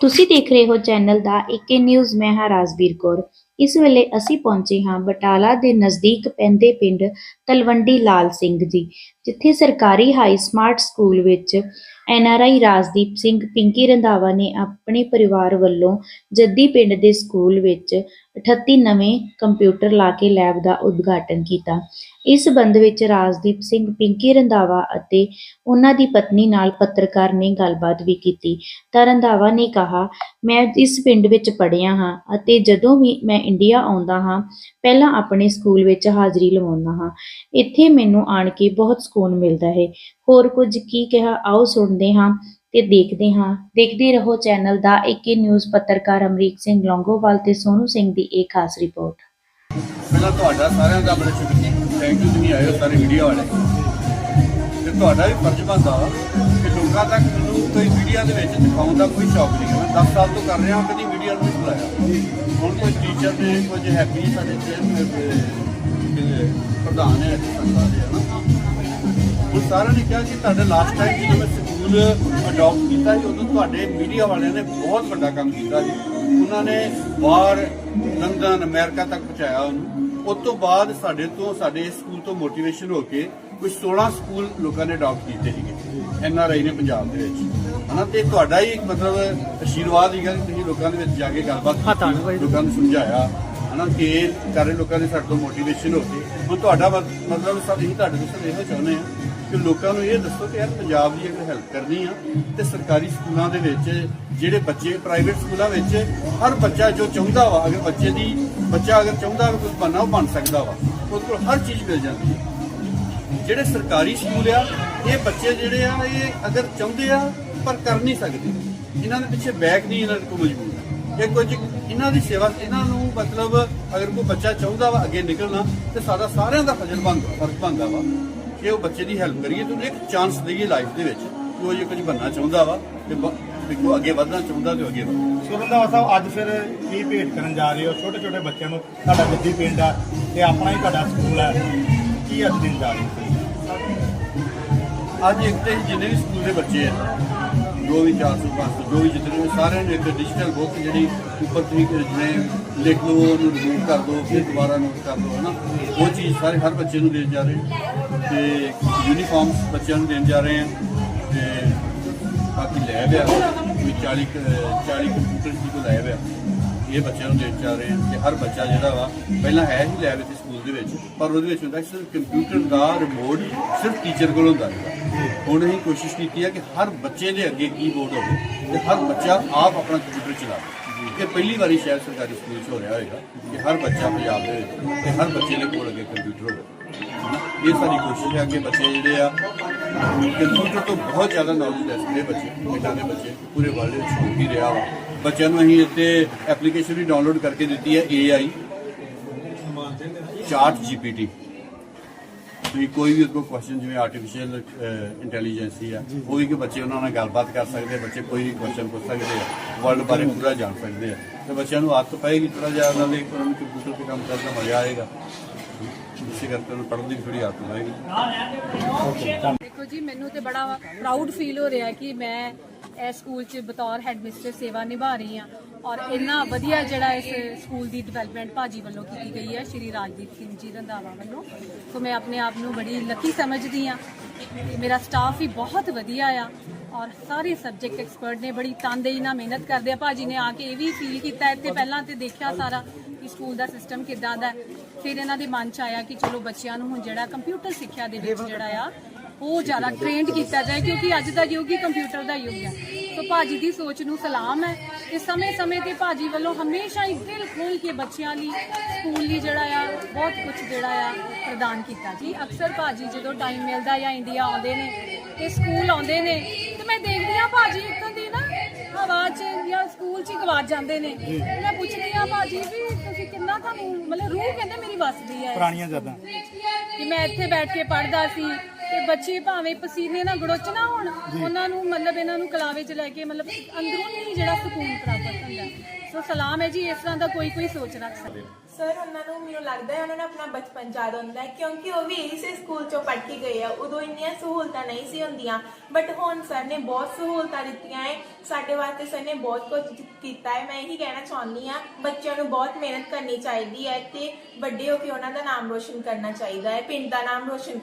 ਤੁਸੀਂ ਦੇਖ ਰਹੇ ਹੋ ਚੈਨਲ ਦਾ ਏਕੇ ਨਿਊਜ਼, ਮੈਂ ਹਾਂ ਰਾਜਵੀਰ ਕੌਰ। ਇਸ ਵੇਲੇ ਅਸੀਂ ਪਹੁੰਚੇ ਹਾਂ ਬਟਾਲਾ ਦੇ ਨਜ਼ਦੀਕ ਪੈਂਦੇ ਪਿੰਡ ਤਲਵੰਡੀ ਲਾਲ ਸਿੰਘ ਜੀ, ਜਿੱਥੇ ਸਰਕਾਰੀ ਹਾਈ ਸਮਾਰਟ ਸਕੂਲ ਵਿੱਚ ਐਨਆਰਆਈ ਰਾਜਦੀਪ ਸਿੰਘ ਪਿੰਕੀ ਰੰਧਾਵਾ ਨੇ ਆਪਣੇ ਪਰਿਵਾਰ ਵੱਲੋਂ ਜੱਦੀ ਪਿੰਡ ਦੇ ਸਕੂਲ ਵਿੱਚ 38 ਨਵੇਂ ਕੰਪਿਊਟਰ ਲਾ ਕੇ ਲੈਬ ਦਾ ਉਦਘਾਟਨ ਕੀਤਾ। ਇਸ ਸੰਬੰਧ ਵਿੱਚ ਰਾਜਦੀਪ ਸਿੰਘ, ਪਿੰਕੀ ਰੰਧਾਵਾ ਅਤੇ ਉਹਨਾਂ ਦੀ ਪਤਨੀ ਨਾਲ ਪੱਤਰਕਾਰ ਨੇ ਗੱਲਬਾਤ ਵੀ ਕੀਤੀ। ਤਾਂ ਰੰਧਾਵਾ ਨੇ ਕਿਹਾ, ਮੈਂ ਇਸ ਪਿੰਡ ਵਿੱਚ ਪੜ੍ਹਿਆ ਹਾਂ ਅਤੇ ਜਦੋਂ ਵੀ ਮੈਂ ਇੰਡੀਆ ਆਉਂਦਾ ਹਾਂ, ਪਹਿਲਾਂ ਆਪਣੇ ਸਕੂਲ ਵਿੱਚ ਹਾਜ਼ਰੀ ਲਵਾਉਂਦਾ ਹਾਂ। ਇੱਥੇ ਮੈਨੂੰ ਆਣ ਕੇ ਬਹੁਤ ਸਕੂਨ ਮਿਲਦਾ ਹੈ। ਹੋਰ ਕੁਝ ਕੀ ਕਿਹਾ? ਆਓ ਸੁਣਦੇ ਹਾਂ। ਤੇ ਦੇਖਦੇ ਹਾਂ। ਦੇਖਦੇ ਰਹੋ ਚੈਨਲ ਦਾ ਏਕੇ ਨਿਊਜ਼ ਪੱਤਰਕਾਰ ਅਮਰੀਕ ਸਿੰਘ ਲੌਂਗੋਵਾਲ ਤੇ ਸੋਨੂ ਸਿੰਘ ਦੀ ਇਹ ਖਾਸ ਰਿਪੋਰਟ। ਪਹਿਲਾਂ ਤੁਹਾਡਾ ਸਾਰਿਆਂ ਦਾ ਬੜਾ ਸ਼ੁਕਰੀਆ। ਥੈਂਕ ਯੂ ਤੁਸੀਂ ਆਏ ਹੋ ਸਾਰੇ ਵੀਡੀਓ ਵਾਲੇ। ਤੇ ਤੁਹਾਡਾ ਵੀ ਫਰਜ਼ ਬਣਦਾ ਵਾ ਕਿ ਲੋਕਾਂ ਤੱਕ ਮੈਨੂੰ ਕੋਈ ਮੀਡੀਆ ਦੇ ਵਿੱਚ ਦਿਖਾਉਣ ਦਾ ਕੋਈ ਸ਼ੌਕ ਨਹੀਂ ਹੈ ਮੈਂ 10 ਸਾਲ ਤੋਂ ਕਰ ਰਿਹਾ, ਕਦੀ ਮੀਡੀਆ ਨੂੰ ਨਹੀਂ ਬੁਲਾਇਆ। ਹੁਣ ਕੋਈ ਟੀਚਰ ਨੇ, ਕੁਝ ਹੈਪੀ ਸਾਡੇ ਚੇਅਰਮੈਨ ਪ੍ਰਧਾਨ ਹੈ ਇੱਥੇ ਸੰਸਥਾ ਦੇ ਹਨਾ ਹੁਣ ਸਾਰਿਆਂ ਨੇ ਕਿਹਾ ਕਿ ਤੁਹਾਡੇ ਲਾਸਟ ਟਾਈਮ ਜਦੋਂ ਮੈਂ ਸਕੂਲ ਅਡਾਪਟ ਕੀਤਾ ਸੀ ਉਦੋਂ ਤੁਹਾਡੇ ਮੀਡੀਆ ਵਾਲਿਆਂ ਨੇ ਬਹੁਤ ਵੱਡਾ ਕੰਮ ਕੀਤਾ ਜੀ। ਉਹਨਾਂ ਨੇ ਬਾਹਰ ਲੰਡਨ ਅਮਰੀਕਾ ਤੱਕ ਪਹੁੰਚਾਇਆ ਉਹਨੂੰ। ਉਸ ਤੋਂ ਬਾਅਦ ਸਾਡੇ ਤੋਂ ਸਾਡੇ ਸਕੂਲ ਤੋਂ ਮੋਟੀਵੇਸ਼ਨ ਹੋ ਕੇ ਕੁਝ 16 ਸਕੂਲ ਲੋਕਾਂ ਨੇ ਅਡਾਪਟ ਕੀਤੇ ਸੀਗੇ। ਐਨ ਆਰ ਆਈ ਨੇ ਪੰਜਾਬ ਦੇ ਵਿੱਚ। ਹਨਾ ਤੇ ਤੁਹਾਡਾ ਹੀ ਮਤਲਬ ਅਸ਼ੀਰਵਾਦ ਸੀਗਾ ਕਿ ਤੁਸੀਂ ਲੋਕਾਂ ਦੇ ਵਿੱਚ ਜਾ ਕੇ ਗੱਲਬਾਤ ਕੀਤੀ ਲੋਕਾਂ ਨੂੰ ਸਮਝਾਇਆ। ਹਨਾ ਇਹ ਸਾਰੇ ਲੋਕਾਂ ਦੀ ਸਾਡੇ ਤੋਂ ਮੋਟੀਵੇਸ਼ਨ ਹੋ ਕੇ ਹੁਣ ਤੁਹਾਡਾ ਮਤਲਬ ਸਭ ਅਸੀਂ ਤੁਹਾਡੇ ਤੋਂ ਸਿਰਫ ਇਹੋ ਚਾਹੁੰਦੇ ਹਾਂ ਕਿ ਲੋਕਾਂ ਨੂੰ ਇਹ ਦੱਸੋ ਕਿ ਯਾਰ ਪੰਜਾਬ ਦੀ ਅਗਰ ਹੈਲਪ ਕਰਨੀ ਆ, ਤੇ ਸਰਕਾਰੀ ਸਕੂਲਾਂ ਦੇ ਵਿੱਚ ਜਿਹੜੇ ਬੱਚੇ ਪ੍ਰਾਈਵੇਟ ਸਕੂਲਾਂ ਵਿੱਚ, ਹਰ ਬੱਚਾ ਜੋ ਚਾਹੁੰਦਾ ਵਾ, ਅਗਰ ਬੱਚੇ ਦੀ, ਬੱਚਾ ਅਗਰ ਚਾਹੁੰਦਾ ਵਾ ਕੁਝ ਬਣਨਾ ਉਹ ਬਣ ਸਕਦਾ ਵਾ, ਉਹਦੇ ਕੋਲ ਹਰ ਚੀਜ਼ ਮਿਲ ਜਾਂਦੀ ਹੈ ਜਿਹੜੇ ਸਰਕਾਰੀ ਸਕੂਲ ਆ, ਇਹ ਬੱਚੇ ਜਿਹੜੇ ਆ, ਇਹ ਅਗਰ ਚਾਹੁੰਦੇ ਆ, ਪਰ ਕਰ ਨਹੀਂ ਸਕਦੇ। ਇਹਨਾਂ ਦੇ ਪਿੱਛੇ ਬੈਕ ਨਹੀਂ ਇਹਨਾਂ ਕੋਲ ਮਜਬੂਰ ਇਹ ਕੁਝ ਇਹਨਾਂ ਦੀ ਸੇਵਾ, ਇਹਨਾਂ ਨੂੰ ਮਤਲਬ ਅਗਰ ਕੋਈ ਬੱਚਾ ਚਾਹੁੰਦਾ ਵਾ ਅੱਗੇ ਨਿਕਲਣਾ ਤੇ ਸਾਡਾ ਸਾਰਿਆਂ ਦਾ ਫਰਜ਼ ਬਣਦਾ ਫਰਜ਼ ਬਣਦਾ ਵਾ ਕਿ ਉਹ ਬੱਚੇ ਦੀ ਹੈਲਪ ਕਰੀਏ। ਤੇ ਉਹਨੂੰ ਇੱਕ ਚਾਂਸ ਦਈਏ ਲਾਈਫ ਦੇ ਵਿੱਚ ਕਿ ਉਹ ਜੇ ਕੁਝ ਬਣਨਾ ਚਾਹੁੰਦਾ ਵਾ ਤੇ ਕੋਈ ਅੱਗੇ ਵਧਣਾ ਚਾਹੁੰਦਾ ਤੇ ਅੱਗੇ ਵਧੇ ਸੁਰਿੰਦਰ ਸਾਹਿਬ ਅੱਜ ਫਿਰ ਕੀ ਭੇਟ ਕਰਨ ਜਾ ਰਹੇ ਹੋ? ਛੋਟੇ ਛੋਟੇ ਬੱਚਿਆਂ ਨੂੰ ਤੁਹਾਡਾ ਦਿੱਲੀ ਪਿੰਡ ਆ ਤੇ ਆਪਣਾ ਹੀ ਤੁਹਾਡਾ ਸਕੂਲ ਹੈ ਕੀ ਅੱਜ ਦਿਨ ਜਾ ਰਹੇ ਹੋ? ਅੱਜ ਇੱਕ ਤੇ ਜਿੰਨੇ ਵੀ ਸਕੂਲ ਦੇ ਬੱਚੇ ਆ ਜੋ ਵੀ 400 500 ਜੋ ਵੀ ਜਿਤਨੇ ਵੀ ਸਾਰਿਆਂ ਨੂੰ ਇੱਕ ਡਿਜੀਟਲ ਬੁੱਕ ਜਿਹੜੀ ਉੱਪਰ ਤੁਸੀਂ ਜਿਵੇਂ ਲਿਖ ਲਓ, ਉਹਨੂੰ ਰਿਮੂਵ ਕਰ ਦਿਓ ਫਿਰ ਦੁਬਾਰਾ ਨੋਟ ਕਰ ਦਿਓ ਹਨਾ? ਉਹ ਚੀਜ਼ ਸਾਰੇ ਹਰ ਬੱਚੇ ਨੂੰ ਦੇਣ ਜਾ ਰਹੇ ਤੇ ਯੂਨੀਫਾਰਮਸ ਬੱਚਿਆਂ ਨੂੰ ਦੇਣ ਜਾ ਰਹੇ ਆ ਤੇ ਬਾਕੀ ਲੈਬ ਆ। ਕੋਈ 40 ਕੁ- 40 ਕੰਪਿਊਟਰ ਦੀ ਕੋਈ ਲੈਬ ਆ। ਇਹ ਬੱਚਿਆਂ ਨੂੰ ਦੇਣ ਜਾ ਰਹੇ ਆ ਕਿ ਹਰ ਬੱਚਾ ਜਿਹੜਾ ਵਾ, ਪਹਿਲਾਂ ਹੈ ਹੀ ਲੈਬ ਇੱਥੇ ਸਕੂਲ ਦੇ ਵਿੱਚ। ਪਰ ਉਹਦੇ ਵਿੱਚ ਹੁੰਦਾ ਸੀ ਸਿਰਫ ਕੰਪਿਊਟਰ ਦਾ ਰਿਮੋਟ ਸਿਰਫ ਟੀਚਰ ਕੋਲ ਹੁੰਦਾ ਸੀਗਾ ਹੁਣ ਅਸੀਂ ਕੋਸ਼ਿਸ਼ ਕੀਤੀ ਹੈ ਕਿ ਹਰ ਬੱਚੇ ਦੇ ਅੱਗੇ ਕੀਬੋਰਡ ਹੋਵੇ ਤੇ ਹਰ ਬੱਚਾ ਆਪ ਆਪਣਾ ਕੰਪਿਊਟਰ ਚਲਾਵੇ ਇਹ ਪਹਿਲੀ ਵਾਰੀ ਸ਼ਾਇਦ ਸਰਕਾਰੀ ਸਕੂਲ 'ਚ ਹੋ ਰਿਹਾ ਹੋਵੇਗਾ ਕਿ ਹਰ ਬੱਚਾ ਪੰਜਾਬ ਦੇ ਵਿੱਚ ਤੇ ਹਰ ਬੱਚੇ ਦੇ ਕੋਲ ਅੱਗੇ ਕੰਪਿਊਟਰ ਹੋਵੇ। ਇਹ ਸਾਡੀ ਕੋਸ਼ਿਸ਼ ਹੈ ਕਿ ਬੱਚੇ ਜਿਹੜੇ ਆ ਕੰਪਿਊਟਰ ਤੋਂ ਬਹੁਤ ਜ਼ਿਆਦਾ ਨੌਲੇਜ ਲੈ ਸਕਦੇ ਬੱਚੇ ਪਿੰਡਾਂ ਦੇ ਬੱਚੇ ਪੂਰੇ ਵਰਲਡ ਵਿੱਚ ਹੋ ਹੀ ਰਿਹਾ ਵਾ। ਬੱਚਿਆਂ ਨੂੰ ਅਸੀਂ ਇੱਥੇ ਐਪਲੀਕੇਸ਼ਨ ਵੀ ਡਾਊਨਲੋਡ ਕਰਕੇ ਦਿੱਤੀ ਹੈ AI ਚਾਰਟ GPT ਤੁਸੀਂ ਕੋਈ ਵੀ ਕੋਈ ਕੁਐਸਚਨ ਜਿਵੇਂ ਆਰਟੀਫੀਸ਼ੀਅਲ ਇੰਟੈਲੀਜੈਂਸੀ ਆ ਉਹ ਵੀ ਕਿ ਬੱਚੇ ਉਹਨਾਂ ਨਾਲ ਗੱਲਬਾਤ ਕਰ ਸਕਦੇ ਬੱਚੇ ਕੋਈ ਵੀ ਕੁਐਸਚਨ ਪੁੱਛ ਸਕਦੇ ਆ ਵਰਲਡ ਬਾਰੇ ਪੂਰਾ ਜਾਣ ਸਕਦੇ ਆ। ਤੇ ਬੱਚਿਆਂ ਨੂੰ ਆਦਤ ਪਏਗੀ ਥੋੜਾ ਜਿਹਾ ਉਹਨਾਂ ਦੇ ਉਹਨਾਂ ਨੂੰ ਕੰਪਿਊਟਰ ਤੇ ਕੰਮ ਕਰਨ ਦਾ ਮਜ਼ਾ ਆਏਗਾ। ਇਸੇ ਕਰਕੇ ਉਹਨਾਂ ਨੂੰ ਪੜ੍ਹਨ ਦੀ ਵੀ ਥੋੜੀ ਆਦਤ ਪਏਗੀ ਦੇਖੋ ਜੀ ਮੈਨੂੰ ਤੇ ਬੜਾ ਪ੍ਰਾਊਡ ਫੀਲ ਹੋ ਰਿਹਾ ਕਿ ਮੈਂ ਇਸ ਸਕੂਲ 'ਚ ਬਤੌਰ ਹੈਡਮਿਸਟਰ ਸੇਵਾ ਨਿਭਾ ਰਹੀ ਹਾਂ ਔਰ ਇੰਨਾ ਵਧੀਆ ਜਿਹੜਾ ਇਸ ਸਕੂਲ ਦੀ ਡਿਵੈਲਪਮੈਂਟ ਭਾਜੀ ਵੱਲੋਂ ਕੀਤੀ ਗਈ ਹੈ, ਸ਼੍ਰੀ ਰਾਜਦੀਪ ਸਿੰਘ ਜੀ ਰੰਧਾਵਾ ਵੱਲੋਂ। ਸੋ ਮੈਂ ਆਪਣੇ ਆਪ ਨੂੰ ਬੜੀ ਲੱਕੀ ਸਮਝਦੀ ਹਾਂ ਮੇਰਾ ਸਟਾਫ ਵੀ ਬਹੁਤ ਵਧੀਆ ਆ ਔਰ ਸਾਰੇ ਸਬਜੈਕਟ ਐਕਸਪਰਟ ਨੇ ਬੜੀ ਤਨਦੇਹੀ ਨਾਲ ਮਿਹਨਤ ਕਰਦੇ ਆ। ਭਾਜੀ ਨੇ ਆ ਕੇ ਇਹ ਵੀ ਫੀਲ ਕੀਤਾ, ਇੱਥੇ ਪਹਿਲਾਂ ਤੇ ਦੇਖਿਆ ਸਾਰਾ ਕਿ ਸਕੂਲ ਦਾ ਸਿਸਟਮ ਕਿੱਦਾਂ ਦਾ ਫਿਰ ਇਹਨਾਂ ਦੇ ਮਨ ਚ ਆਇਆ ਕਿ ਚਲੋ ਬੱਚਿਆਂ ਨੂੰ ਹੁਣ ਜਿਹੜਾ ਕੰਪਿਊਟਰ ਸਿੱਖਿਆ ਦੇ ਵਿੱਚ ਜਿਹੜਾ ਆ ਉਹ ਜ਼ਿਆਦਾ ਟ੍ਰੇਨਡ ਕੀਤਾ ਜਾਏ ਕਿਉਂਕਿ ਅੱਜ ਦਾ ਯੁੱਗ ਹੀ ਕੰਪਿਊਟਰ ਦਾ ਯੁੱਗ ਹੈ। ਸੋ ਭਾਜੀ ਦੀ ਸੋਚ ਨੂੰ ਸਲਾਮ ਹੈ। ਤੇ ਸਮੇਂ-ਸਮੇਂ ਤੇ ਭਾਜੀ ਵੱਲੋਂ ਹਮੇਸ਼ਾ ਹੀ ਦਿਲ ਖੋਲ ਕੇ ਬੱਚਿਆਂ ਲਈ ਸਕੂਲ ਲਈ ਜਿਹੜਾ ਆ ਬਹੁਤ ਕੁਝ ਜਿਹੜਾ ਆ ਪ੍ਰਦਾਨ ਕੀਤਾ। ਜੀ ਅਕਸਰ ਭਾਜੀ ਜਦੋਂ ਟਾਈਮ ਮਿਲਦਾ ਜਾਂ ਇੰਡੀਆ ਆਉਂਦੇ ਨੇ ਤੇ ਸਕੂਲ ਆਉਂਦੇ ਨੇ ਤੇ ਮੈਂ ਦੇਖਦੀ ਆ ਭਾਜੀ ਇੱਥੋਂ ਦੀ ਨਾ ਹਵਾ 'ਚ ਜਾਂ ਸਕੂਲ 'ਚ ਹੀ ਗਵਾਚ ਜਾਂਦੇ ਨੇ। ਮੈਂ ਪੁੱਛਦੀ ਆ ਭਾਜੀ ਵੀ ਤੁਸੀਂ ਕਿੰਨਾ ਤੁਹਾਨੂੰ ਮਤਲਬ ਰੂਹ ਕਹਿੰਦੇ ਮੇਰੀ ਵੱਸਦੀ ਹੈ। ਪੁਰਾਣੀਆਂ ਯਾਦਾਂ। ਕਿ ਮੈਂ ਇੱਥੇ ਬੈਠ ਕੇ ਪੜ੍ਹਦਾ ਸੀ ਤੇ ਬੱਚੇ ਭਾਵੇਂ ਪਸੀਨੇ ਨਾਲ ਗੜੋਚ ਨਾ ਹੋਣ ਉਹਨਾਂ ਨੂੰ ਮਤਲਬ ਇਹਨਾਂ ਨੂੰ ਕਲਾਵੇ 'ਚ ਲੈ ਕੇ ਮਤਲਬ ਅੰਦਰੂਨੀ ਜਿਹੜਾ ਸਕੂਨ ਪ੍ਰਾਪਤ ਹੁੰਦਾ ਹੈ। ਸੋ ਸਲਾਮ ਹੈ ਜੀ ਇਸ ਤਰ੍ਹਾਂ ਦਾ ਕੋਈ ਕੋਈ ਸੋਚ ਰੱਖ ਸਕਦਾ। ਸਰ ਉਹਨਾਂ ਨੂੰ ਮੈਨੂੰ ਲੱਗਦਾ ਹੈ ਉਹਨਾਂ ਨੂੰ ਆਪਣਾ ਬਚਪਨ ਯਾਦ ਆਉਂਦਾ ਹੈ ਕਿਉਂਕਿ ਉਹ ਵੀ ਇਸੇ ਸਕੂਲ ਚੋਂ ਪੜ੍ਹ ਕੇ ਗਏ ਆ। ਉਦੋਂ ਇੰਨੀਆਂ ਸਹੂਲਤਾਂ ਨਹੀਂ ਸੀ ਹੁੰਦੀਆਂ ਬਟ ਹੁਣ ਸਰ ਨੇ ਬਹੁਤ ਸਹੂਲਤਾਂ ਦਿੱਤੀਆਂ ਹੈ। ਸਾਡੇ ਵਾਸਤੇ ਸਰ ਨੇ ਬਹੁਤ ਕੁਝ ਕੀਤਾ ਹੈ। ਮੈਂ ਇਹੀ ਕਹਿਣਾ ਚਾਹੁੰਦੀ ਆ ਬੱਚਿਆਂ ਨੂੰ ਬਹੁਤ ਮਿਹਨਤ ਕਰਨੀ ਚਾਹੀਦੀ ਹੈ ਤੇ ਵੱਡੇ ਹੋ ਕੇ ਉਹਨਾਂ ਦਾ ਨਾਮ ਰੋਸ਼ਨ ਕਰਨਾ ਚਾਹੀਦਾ ਹੈ ਪਿੰਡ ਦਾ ਨਾਮ ਰੋਸ਼ਨ